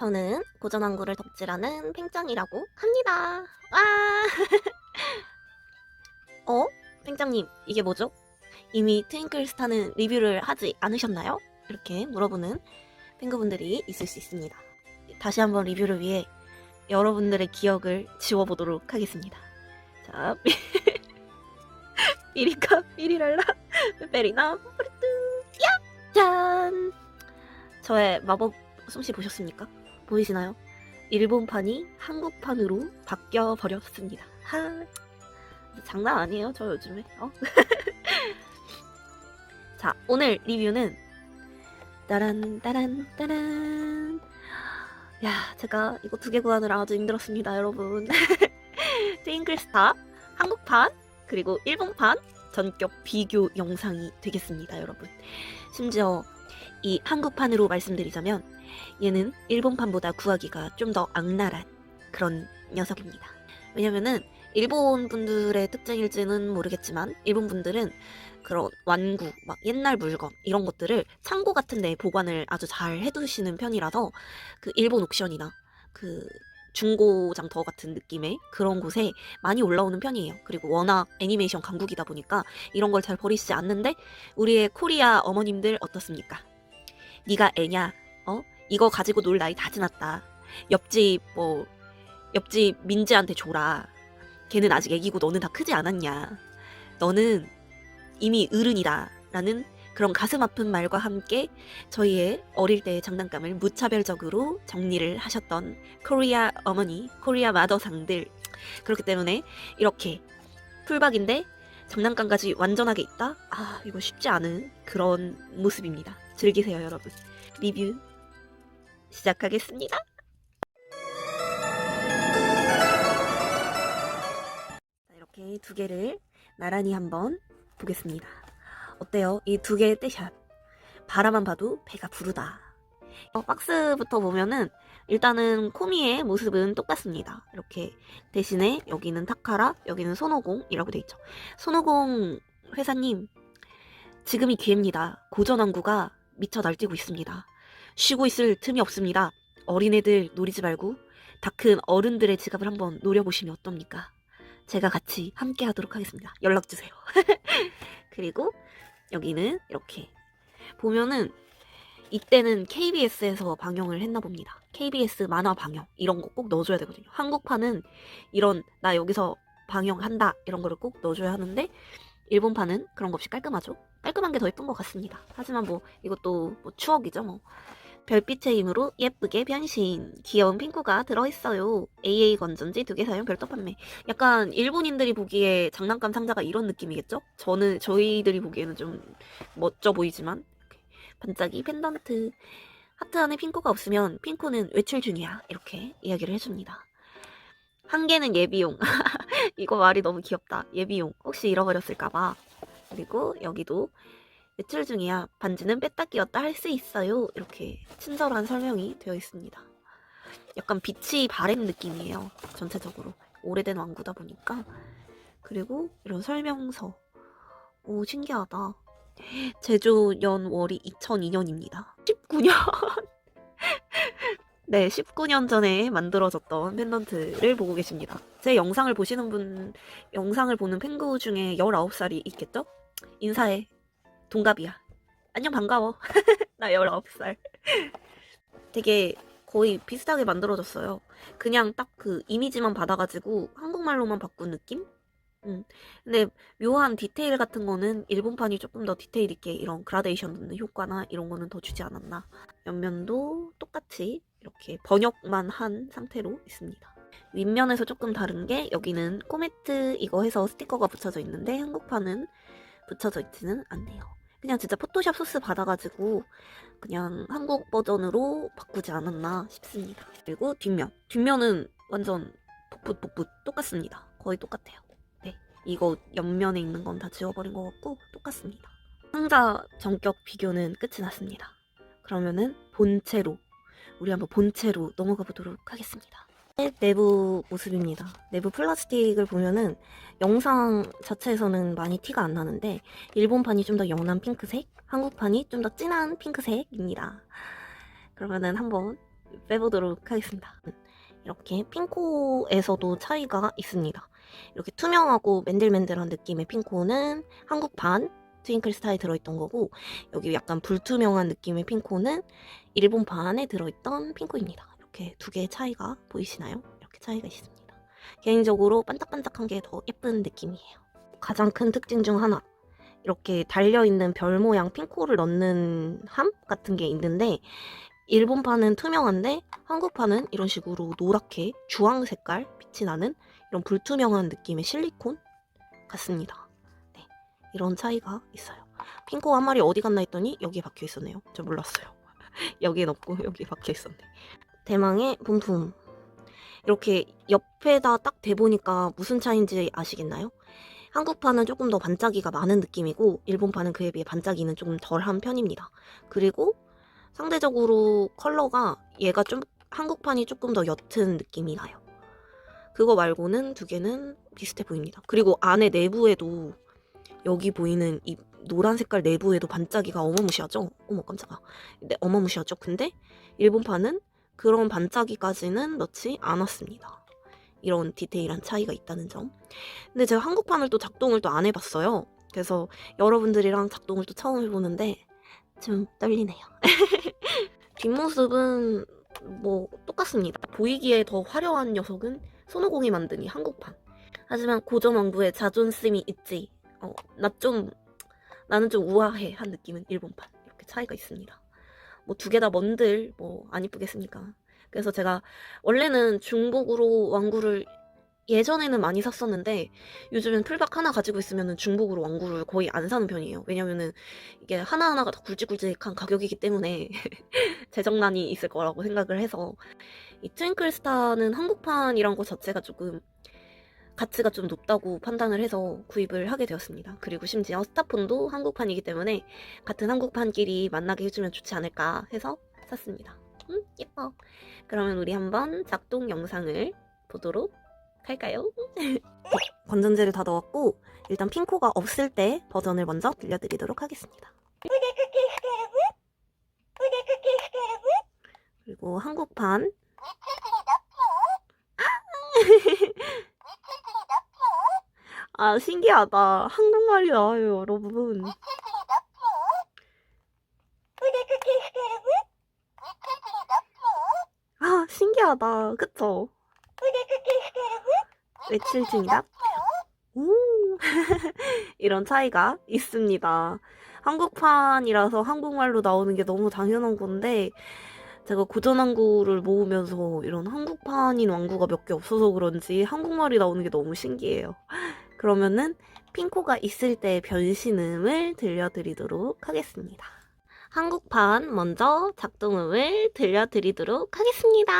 저는 고전왕구를 덕질하는 팽짱이라고 합니다. 와! 어? 팽짱님, 이게 뭐죠? 이미 트윙클스타는 리뷰를 하지 않으셨나요? 이렇게 물어보는 팬그분들이 있을 수 있습니다. 다시 한번 리뷰를 위해 여러분들의 기억을 지워보도록 하겠습니다. 자, 삐리카 삐리랄라 빼리나 뿌리뚜 야! 짠! 저의 마법 솜씨 보셨습니까? 보이시나요? 일본판이 한국판으로 바뀌어 버렸습니다. 하. 장난 아니에요, 저 요즘에. 어? 자, 오늘 리뷰는 따란 따란 따란. 야, 제가 이거 두 개 구하느라 아주 힘들었습니다, 여러분. 트윙클스타 한국판 그리고 일본판 전격 비교 영상이 되겠습니다, 여러분. 심지어 이 한국판으로 말씀드리자면 얘는 일본판보다 구하기가 좀 더 악랄한 그런 녀석입니다. 왜냐면은 일본 분들의 특징일지는 모르겠지만 일본 분들은 그런 완구, 막 옛날 물건 이런 것들을 창고 같은 데 보관을 아주 잘 해두시는 편이라서 그 일본 옥션이나 그 중고 장터 같은 느낌의 그런 곳에 많이 올라오는 편이에요. 그리고 워낙 애니메이션 강국이다 보니까 이런 걸 잘 버리시지 않는데 우리의 코리아 어머님들 어떻습니까? 네가 애냐? 어? 이거 가지고 놀 나이 다 지났다. 옆집 뭐 옆집 민지한테 줘라. 걔는 아직 애기고 너는 다 크지 않았냐. 너는 이미 어른이다. 라는 그런 가슴 아픈 말과 함께 저희의 어릴 때의 장난감을 무차별적으로 정리를 하셨던 코리아 어머니, 코리아 마더상들. 그렇기 때문에 이렇게 풀박인데 장난감까지 완전하게 있다? 아, 이거 쉽지 않은 그런 모습입니다. 즐기세요, 여러분. 리뷰 시작하겠습니다. 자, 이렇게 두 개를 나란히 한번 보겠습니다. 어때요? 이 두 개의 떼샷. 바라만 봐도 배가 부르다. 어, 박스부터 보면은 일단은 코미의 모습은 똑같습니다. 이렇게 대신에 여기는 타카라, 여기는 손오공이라고 돼 있죠. 손오공 회사님, 지금이 기회입니다. 고전왕구가 미쳐 날뛰고 있습니다. 쉬고 있을 틈이 없습니다. 어린애들 노리지 말고 다 큰 어른들의 지갑을 한번 노려보시면 어떻습니까? 제가 같이 함께 하도록 하겠습니다. 연락 주세요. 그리고 여기는 이렇게 보면은 이때는 KBS에서 방영을 했나 봅니다. KBS 만화 방영 이런 거 꼭 넣어줘야 되거든요. 한국판은 이런 나 여기서 방영한다 이런 거를 꼭 넣어줘야 하는데 일본판은 그런 거 없이 깔끔하죠. 깔끔한 게 더 예쁜 것 같습니다. 하지만 뭐 이것도 뭐 추억이죠 뭐. 별빛의 힘으로 예쁘게 변신. 귀여운 핑크가 들어있어요. AA 건전지 두 개 사용 별도 판매. 약간 일본인들이 보기에 장난감 상자가 이런 느낌이겠죠? 저는 저희들이 보기에는 좀 멋져 보이지만 반짝이 펜던트. 하트 안에 핑크가 없으면 핑크는 외출 중이야. 이렇게 이야기를 해줍니다. 한 개는 예비용. 이거 말이 너무 귀엽다. 예비용. 혹시 잃어버렸을까봐. 그리고 여기도 외출 중이야. 반지는 뺐다 끼웠다 할 수 있어요. 이렇게 친절한 설명이 되어 있습니다. 약간 빛이 바랜 느낌이에요. 전체적으로. 오래된 왕구다 보니까. 그리고 이런 설명서. 오, 신기하다. 제조 연월이 2002년입니다. 19년. 네, 19년 전에 만들어졌던 펜던트를 보고 계십니다. 제 영상을 보시는 분, 영상을 보는 팬구 중에 19살이 있겠죠? 인사해. 동갑이야. 안녕, 반가워. 나 19살. 되게 거의 비슷하게 만들어졌어요. 그냥 딱 그 이미지만 받아가지고 한국말로만 바꾼 느낌? 음. 근데 묘한 디테일 같은 거는 일본판이 조금 더 디테일 있게 이런 그라데이션 넣는 효과나 이런 거는 더 주지 않았나. 옆면도 똑같이 이렇게 번역만 한 상태로 있습니다. 윗면에서 조금 다른 게 여기는 코메트 이거 해서 스티커가 붙여져 있는데 한국판은 붙여져 있지는 않네요. 그냥 진짜 포토샵 소스 받아가지고 그냥 한국 버전으로 바꾸지 않았나 싶습니다. 그리고 뒷면. 뒷면은 완전 복붙복붙 똑같습니다. 거의 똑같아요. 네. 이거 옆면에 있는 건 다 지워버린 것 같고 똑같습니다. 상자 전격 비교는 끝이 났습니다. 그러면은 본체로 우리 한번 본체로 넘어가 보도록 하겠습니다. 내부 모습입니다. 내부 플라스틱을 보면은 영상 자체에서는 많이 티가 안 나는데 일본판이 좀 더 연한 핑크색, 한국판이 좀 더 진한 핑크색입니다. 그러면은 한번 빼보도록 하겠습니다. 이렇게 핑코에서도 차이가 있습니다. 이렇게 투명하고 맨들맨들한 느낌의 핑코는 한국판 트윙클 스타에 들어있던 거고 여기 약간 불투명한 느낌의 핑코는 일본판에 들어있던 핑코입니다. 이렇게 두 개의 차이가 보이시나요? 이렇게 차이가 있습니다. 개인적으로 반짝반짝한 게 더 예쁜 느낌이에요. 가장 큰 특징 중 하나 이렇게 달려있는 별 모양 핑코를 넣는 함 같은 게 있는데 일본판은 투명한데 한국판은 이런 식으로 노랗게 주황 색깔 빛이 나는 이런 불투명한 느낌의 실리콘 같습니다. 네, 이런 차이가 있어요. 핑코 한 마리 어디 갔나 했더니 여기에 박혀 있었네요. 저 몰랐어요. 여기에 넣고 여기 박혀 있었네. 대망의 분품. 이렇게 옆에다 딱 대보니까 무슨 차이인지 아시겠나요? 한국판은 조금 더 반짝이가 많은 느낌이고 일본판은 그에 비해 반짝이는 조금 덜한 편입니다. 그리고 상대적으로 컬러가 얘가 좀 한국판이 조금 더 옅은 느낌이 나요. 그거 말고는 두 개는 비슷해 보입니다. 그리고 안에 내부에도 여기 보이는 이 노란 색깔 내부에도 반짝이가 어마무시하죠? 어머 깜짝아. 네, 어마무시하죠? 근데 일본판은 그런 반짝이까지는 넣지 않았습니다. 이런 디테일한 차이가 있다는 점. 근데 제가 한국판을 또 작동을 또 안 해봤어요. 그래서 여러분들이랑 작동을 또 처음 해보는데 좀 떨리네요. 뒷모습은 뭐 똑같습니다. 보이기에 더 화려한 녀석은 손오공이 만든 이 한국판. 하지만 고전왕구의 자존심이 있지. 어, 나 좀, 나는 좀 우아해 한 느낌은 일본판. 이렇게 차이가 있습니다. 뭐 두 개 다 뭔들 뭐 안 이쁘겠습니까? 그래서 제가 원래는 중복으로 왕구를 예전에는 많이 샀었는데 요즘엔 풀박 하나 가지고 있으면 중복으로 왕구를 거의 안 사는 편이에요. 왜냐면은 이게 하나하나가 다 굵직굵직한 가격이기 때문에 재정난이 있을 거라고 생각을 해서 이 트윙클 스타는 한국판이란 것 자체가 조금 가치가 좀 높다고 판단을 해서 구입을 하게 되었습니다. 그리고 심지어 스타폰도 한국판이기 때문에 같은 한국판끼리 만나게 해주면 좋지 않을까 해서 샀습니다. 음, 예뻐. 그러면 우리 한번 작동 영상을 보도록 할까요? 건전지를 다 넣었고 일단 핑코가 없을 때 버전을 먼저 들려드리도록 하겠습니다. 그리고 한국판 아 신기하다. 한국말이 나와요 여러분. 아 신기하다. 그쵸? 외칠 중이다 오. 이런 차이가 있습니다. 한국판이라서 한국말로 나오는 게 너무 당연한 건데 제가 고전왕구를 모으면서 이런 한국판인 왕구가 몇 개 없어서 그런지 한국말이 나오는 게 너무 신기해요. 그러면은 핑코가 있을 때 변신음을 들려드리도록 하겠습니다. 한국판 먼저 작동음을 들려드리도록 하겠습니다.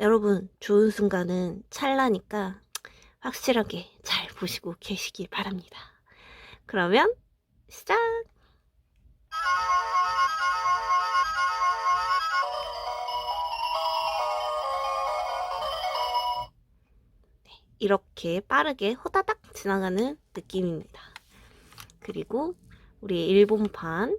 여러분, 좋은 순간은 찰나니까 확실하게 잘 보시고 계시길 바랍니다. 그러면 시작! 이렇게 빠르게 호다닥 지나가는 느낌입니다. 그리고 우리 일본판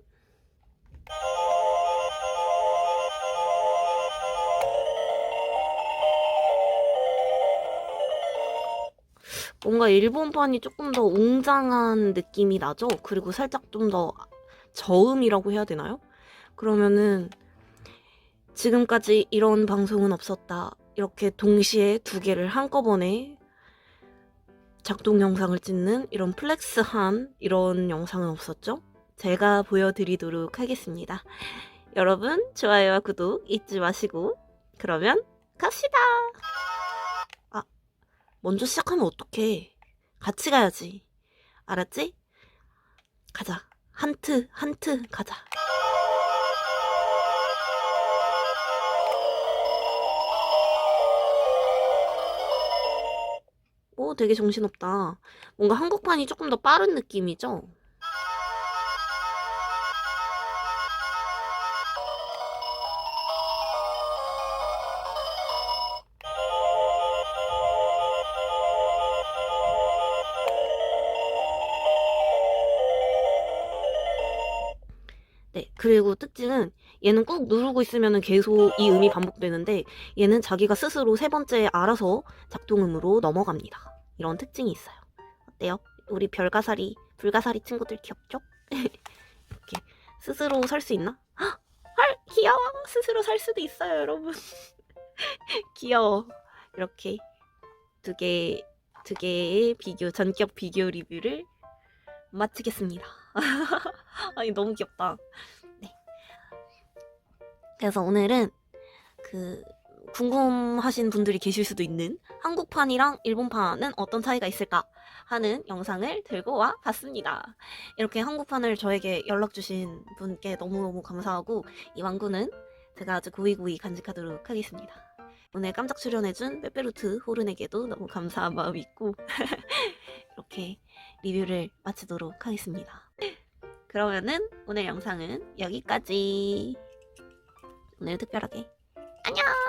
뭔가 일본판이 조금 더 웅장한 느낌이 나죠? 그리고 살짝 좀 더 저음이라고 해야 되나요? 그러면은 지금까지 이런 방송은 없었다. 이렇게 동시에 두 개를 한꺼번에 작동 영상을 찍는 이런 플렉스한 이런 영상은 없었죠? 제가 보여드리도록 하겠습니다. 여러분, 좋아요와 구독 잊지 마시고, 그러면 갑시다! 아, 먼저 시작하면 어떡해. 같이 가야지. 알았지? 가자. 한트, 한트, 가자. 오, 되게 정신없다. 뭔가 한국판이 조금 더 빠른 느낌이죠? 네, 그리고 특징은 얘는 꾹 누르고 있으면 계속 이 음이 반복되는데 얘는 자기가 스스로 세 번째 알아서 작동음으로 넘어갑니다. 이런 특징이 있어요. 어때요? 우리 별가사리, 불가사리 친구들 귀엽죠? 이렇게 스스로 설수 있나? 헉! 헐, 귀여워. 스스로 살 수도 있어요, 여러분. 귀여워. 이렇게 두 개, 두 개의 비교, 전격 비교 리뷰를 마치겠습니다. 아니, 너무 귀엽다. 네. 그래서 오늘은 그, 궁금하신 분들이 계실 수도 있는 한국판이랑 일본판은 어떤 차이가 있을까 하는 영상을 들고 와 봤습니다. 이렇게 한국판을 저에게 연락 주신 분께 너무너무 감사하고 이 왕구는 제가 아주 고이고이 간직하도록 하겠습니다. 오늘 깜짝 출연해준 빼빼루트 호른에게도 너무 감사한 마음이 있고 이렇게 리뷰를 마치도록 하겠습니다. 그러면은 오늘 영상은 여기까지. 오늘 특별하게 안녕.